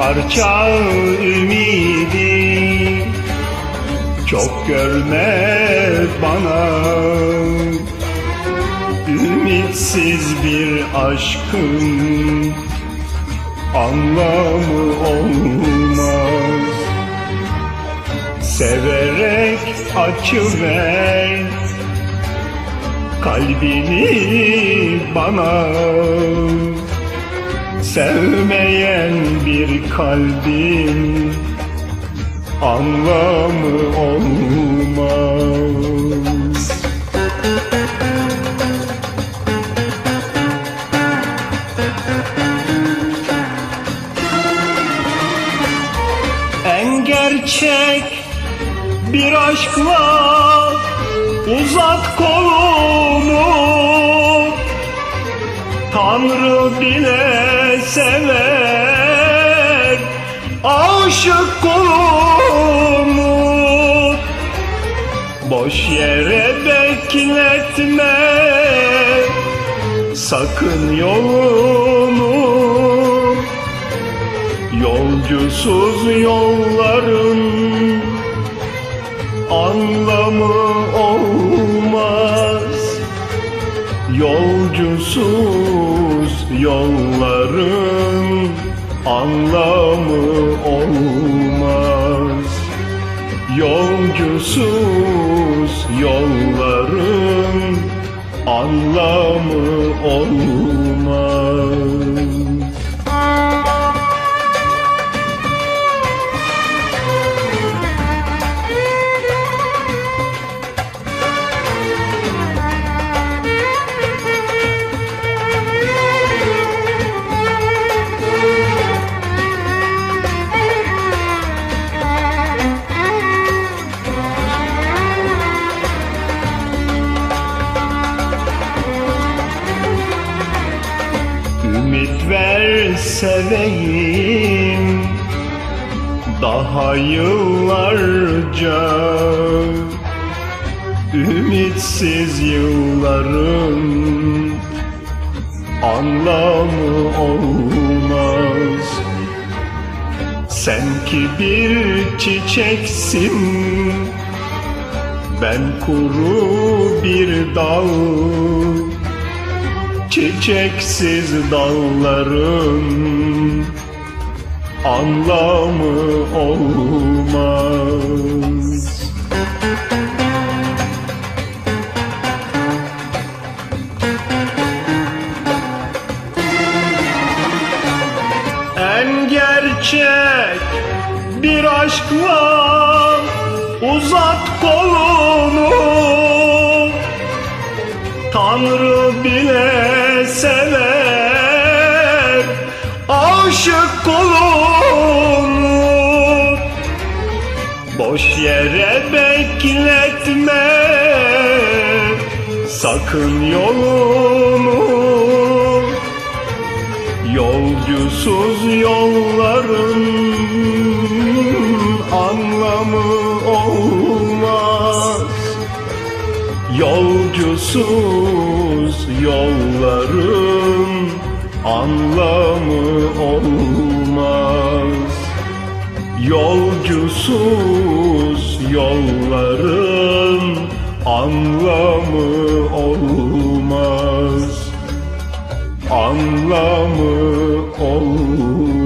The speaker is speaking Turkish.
parça ümidi. Çok görme bana. Ümitsiz bir aşkın anlamı olmaz. Severek açıver kalbini bana Sevmeyen bir kalbin anlamı olmaz. En gerçek bir aşkla uzat kolunu kulunu Boş yere bekletme. Sakın yolunu Yolcusuz yolların anlamı olmaz. Yolcusuz yolların anlamı olmaz Yolcusuz yolların anlamı olmaz Ümit ver seveyim. Daha yıllarca Ümitsiz yılların anlamı olmaz. Sen ki bir çiçeksin ben kuru bir dal Çiçeksiz dalların anlamı olmaz. En gerçek bir aşkla uzat kolunu Tanrı sever aşık kulunu Boş yere bekletme sakın yolunu. Yolcusuz yolların Yolcusuz yolların anlamı olmaz. Yolcusuz yolların anlamı olmaz. Anlamı olmaz